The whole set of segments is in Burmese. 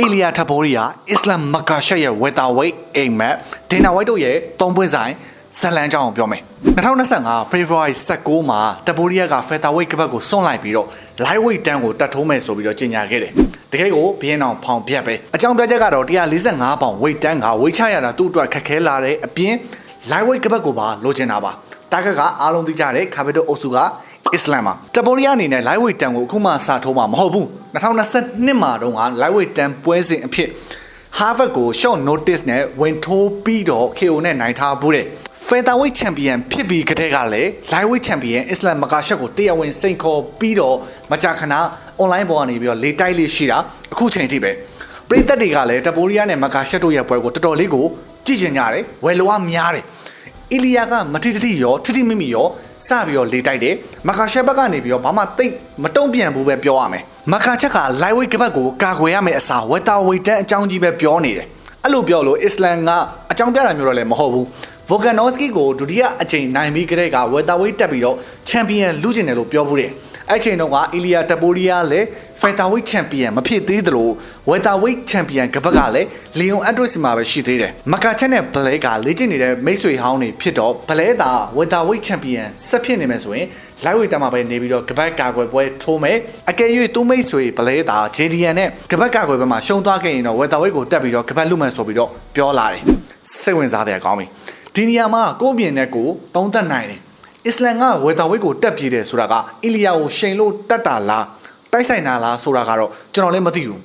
အီလီယာထဘောရီယာအစ္စလမ်မကာရှက်ရဲ့ဝေတာဝိတ်အိမ်မက်ဒင်နာဝိုက်တို့ရဲ့သုံးပွဲဆိုင်ဇလန်ကြောင်းကိုပြောမယ်2025 February 16မှာတပိုရီယာကဖက်တာဝိတ်ကပတ်ကိုစွန့်လိုက်ပြီးတော့ light weight တန်းကိုတတ်ထိုးမယ်ဆိုပြီးတော့ကြေညာခဲ့တယ်တကယ်ကိုဘီယန်အောင်ဖောင်ပြတ်ပဲအကြောင်းပြချက်ကတော့145ပေါင် weight တန်းကဝိတ်ချရတာသူ့အတွက်ခက်ခဲလာတဲ့အပြင် light weight ကပတ်ကိုပါလိုချင်တာပါတာဂက်ကအားလုံးသိကြတဲ့ကာဗီတိုအုပ်စုက အစ္စလမ်မှာတပိုရီးယားအနေနဲ့ light weight တန်ကိုအခုမှစထိုးမှာမဟုတ်ဘူး2022မှာတုန်းက light weight တန်ပွဲစဉ်အဖြစ် Harvard ကို short notice နဲ့ဝင်ထိုးပြီးတော့ KO နဲ့နိုင်ထားဘူးတဲ့ featherweight champion ဖြစ်ပြီးကတည်းကလည်း lightweight champion အစ္စလမ်မကာရှက်ကိုတရားဝင်စိန်ခေါ်ပြီးတော့မကြာခဏ online ပေါ်ကနေပြီးတော့လေတိုက်လေးရှိတာအခုချိန်ထိပဲပရိသတ်တွေကလည်းတပိုရီးယားနဲ့မကာရှက်တို့ရဲ့ပွဲကိုတော်တော်လေးကိုကြည့်ကျင်ကြတယ်ဝယ်လိုအားများတယ် အီလီယာကမတိတတိရောထိထိမိမိရောစပြီးတော့လေတိုက်တယ်မကာရှက်ဘက်ကနေပြီးတော့ဘာမှတိတ်မတုံ့ပြန်ဘူးပဲပြောရမယ်မကာချက်က lightweight ကပတ်ကိုကာကွယ်ရမယ့်အစား welterweight တန်းအကြောင်းကြီးပဲပြောနေတယ်အဲ့လိုပြောလို့အစ္စလမ်ကအကြောင်းပြတာမျိုးတော့လည်းမဟုတ်ဘူး Volkanovski ကိုဒုတိယအကြိမ်နိုင်ပြီးကြတဲ့က welterweight တက်ပြီးတော့ champion လူကျင်တယ်လို့ပြောဘူးတယ် အဲ့ချိန်တော့ကအီလီယာတပိုရီယာလည်း featherweight champion မဖြစ်သေးသလို welterweight champion ကပတ်ကလည်း Leon Edwards မှာပဲရှိသေးတယ်မကာချက်နဲ့ Blake ကလေ့ကျင့်နေတဲ့မိတ်ဆွေဟောင်းတွေဖြစ်တော့ Blake သာ welterweight champion ဆက်ဖြစ်နေမယ်ဆိုရင် lightweight တက်မှာပဲနေပြီးတော့ကပတ်ကာကွယ်ပွဲထိုးမယ်အကယ်၍သူ့မိတ်ဆွေ Blake သာ JDN နဲ့ကပတ်ကာကွယ်ပွဲမှာရှုံးသွားခဲ့ရင်တော့ welterweight ကိုတက်ပြီးတော့ကပတ်လူမှန်ဆိုပြီးတော့ပြောလာတယ်စိတ်ဝင်စားတဲ့အကောင်းပြီဒီနေရာမှာကိုယ့်အမြင်နဲ့ကိုယ်သုံးသပ်နိုင်တယ် အစ္စလမ်ကဝေတာဝိတ်ကိုတက်ပြေးတယ်ဆိုတာကအီလီယာကိုရှိန်လို့တတ်တာလားတိုက်ဆိုင်တာလားဆိုတာကတော့ကျွန်တော်လည်းမသိဘူး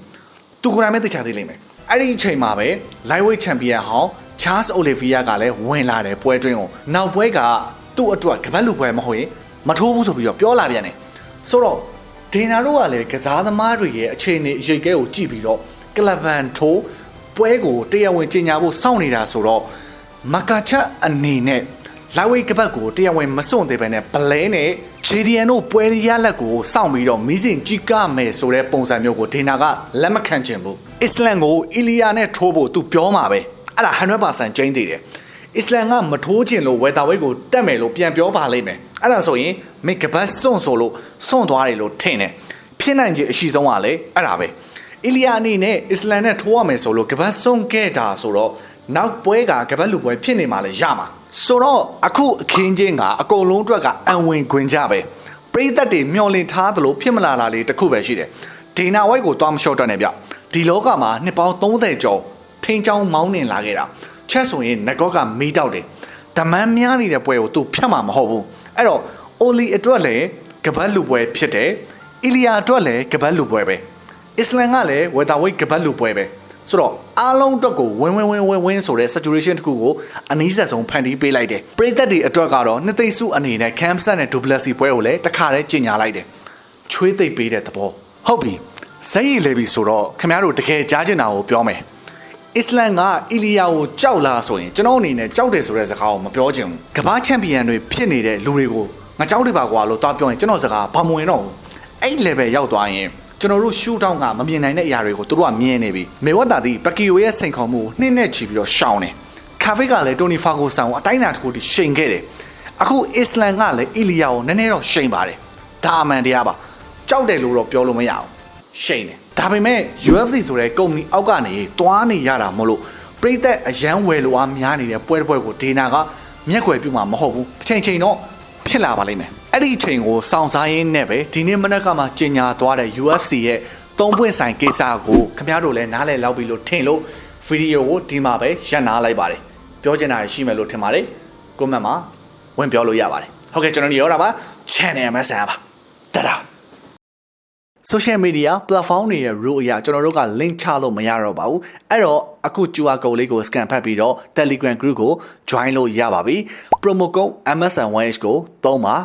သူကိုယ်တိုင်ပဲသိချသေးလိမ့်မယ်အဲ့ဒီအချိန်မှာပဲ lightweight champion ဟောင်း Charles Oliveira ကလည်းဝင်လာတယ်ပွဲတွင်းကိုနောက်ပွဲကသူ့အတွက်ကပတ်လူပွဲမဟုတ်ရင်မထိုးဘူးဆိုပြီးတော့ပြောလာပြန်တယ်ဆိုတော့ဒေနာတို့ကလည်းကစားသမားတွေရဲ့အခြေအနေအရေးကဲကိုကြည့်ပြီးတော့ကလဗန်ထိုးပွဲကိုတရားဝင်ကြီးညာဖို့စောင့်နေတာဆိုတော့မကာချက်အနေနဲ့ လာဝေးကပတ်ကိုတရားဝင်မစွန့်သေးပဲနဲ့ဘလဲနဲ့ JDN တို့ပွဲရလက်ကိုစောင့်ပြီးတော့မီးစင်ကြီးကမယ်ဆိုတဲ့ပုံစံမျိုးကိုဒေနာကလက်မခံချင်ဘူးအစ္စလမ်ကိုအီလီယာနဲ့ထိုးဖို့သူပြောမှာပဲအဲ့ဒါ100%ကျင်းသေးတယ်အစ္စလမ်ကမထိုးချင်လို့ဝေတာဝိတ်ကိုတက်မယ်လို့ပြန်ပြောပါလိမ့်မယ်အဲ့ဒါဆိုရင်မိကပတ်စွန့်ဆိုလို့စွန့်သွားတယ်လို့ထင်တယ်ဖြစ်နိုင်ခြေအရှိဆုံးကလည်းအဲ့ဒါပဲအီလီယာအနေနဲ့အစ္စလမ်နဲ့ထိုးရမယ်ဆိုလို့ကပတ်စွန့်ခဲ့တာဆိုတော့နောက်ပွဲကကပတ်လူပွဲဖြစ်နေမှာလေရမှာ ဆိုတော့အခုအခင်းချင်းကအကုန်လုံးအတွက်ကအံဝင်ခွင်ကြပဲပရိသတ်တွေမျောလင့်ထားသလိုဖြစ်မလာတာလေးတစ်ခုပဲရှိတယ်ဒေနာဝိုက်ကိုသွားမလျှော့တတ်နဲ့ဗျဒီလောကမှာနှစ်ပေါင်း30ကျော်ထိန်းချောင်းမောင်းနှင်လာခဲ့တာချက်ဆိုရင်ငကောကမီးတောက်တယ်ဓမန်းများနေတဲ့ပွဲကိုသူဖြတ်မှာမဟုတ်ဘူးအဲ့တော့အိုလီအတွက်လည်းကပတ်လူပွဲဖြစ်တယ်အီလီယာအတွက်လည်းကပတ်လူပွဲပဲအစ္စလမ်ကလည်းဝေတာဝိတ်ကပတ်လူပွဲပဲ ဆိုတော့အားလုံးအတွက်ကိုဝင်းဝင်းဝင်းဝင်းဝင်းဆိုတဲ့ situation တစ်ခုကိုအနည်းဆက်ဆုံးဖန်တီးပေးလိုက်တယ်ပရိသတ်တွေအတွက်ကတော့နှစ်သိမ့်စုအနေနဲ့ Campsat နဲ့ Duplessis ပွဲကိုလည်းတခါတည်းကြီးညာလိုက်တယ်ချွေးသိပ်ပေးတဲ့သဘောဟုတ်ပြီဇက်ရည်လေပြီဆိုတော့ခင်ဗျားတို့တကယ်ကြားကျင်တာကိုပြောမယ်အစ္စလမ်ကအီလီယာကိုကြောက်လာဆိုရင်ကျွန်တော်အနေနဲ့ကြောက်တယ်ဆိုတဲ့စကားကိုမပြောချင်ဘူးကမ္ဘာချန်ပီယံတွေဖြစ်နေတဲ့လူတွေကိုငါကြောက်တယ်ပါကွာလို့တွားပြောရင်ကျွန်တော်စကားဘာမဝင်တော့ဘူးအဲ့ level ရောက်သွားရင် ကျွန်တော်တို့ရှူတောင်းကမမြင်နိုင်တဲ့အရာတွေကိုသူတို့ကမြင်နေပြီမေဝတ်တာဒီပကီယိုရဲ့စိန်ခေါ်မှုနှင်းနဲ့ချီပြီးတော့ရှောင်းတယ်ကာဖေကလည်းတိုနီဖာကိုဆန်ကိုအတိုင်းအတာတစ်ခုထိရှိန်ခဲ့တယ်အခုအစ္စလမ်ကလည်းအီလီယာကိုနည်းနည်းတော့ရှိန်ပါတယ်ဒါအမှန်တရားပါကြောက်တယ်လို့တော့ပြောလို့မရအောင်ရှိန်တယ်ဒါပေမဲ့ UFC ဆိုတဲ့ကုမ္ပဏီအောက်ကနေတွားနေရတာမလို့ပရိသတ်အရန်ဝယ်လိုအားများနေတဲ့ပွဲတစ်ပွဲကိုဒေနာကမျက်ွယ်ပြုမှာမဟုတ်ဘူးတစ်ချိန်ချိန်တော့ဖြစ်လာပါလိမ့်မယ် အဲ့ဒီအချိန်ကိုစောင့်စားရင်းနဲ့ပဲဒီနေ့မနက်ကမှကြီးညာသွားတဲ့ UFC ရဲ့သုံးပွင့်ဆိုင်ကိစ္စကိုခင်ဗျားတို့လည်းနားလည်လောက်ပြီလို့ထင်လို့ဗီဒီယိုကိုဒီမှာပဲရပ်နာလိုက်ပါတယ်ပြောချင်တာရှိမယ်လို့ထင်ပါတယ်ကွန်မန့်မှာဝင်ပြောလို့ရပါတယ်ဟုတ်ကဲ့ကျွန်တော်ညောတာပါ channel မှာဆန်ပါတဒါ social media platform တွေရဲ့ rule အရကျွန်တော်တို့က link ချလို့မရတော့ပါဘူးအဲ့တော့အခု QR code လေးကို scan ဖတ်ပြီးတော့ Telegram group ကို join လို့ရပါပြီ promo code MSN1H ကိုသုံးပါ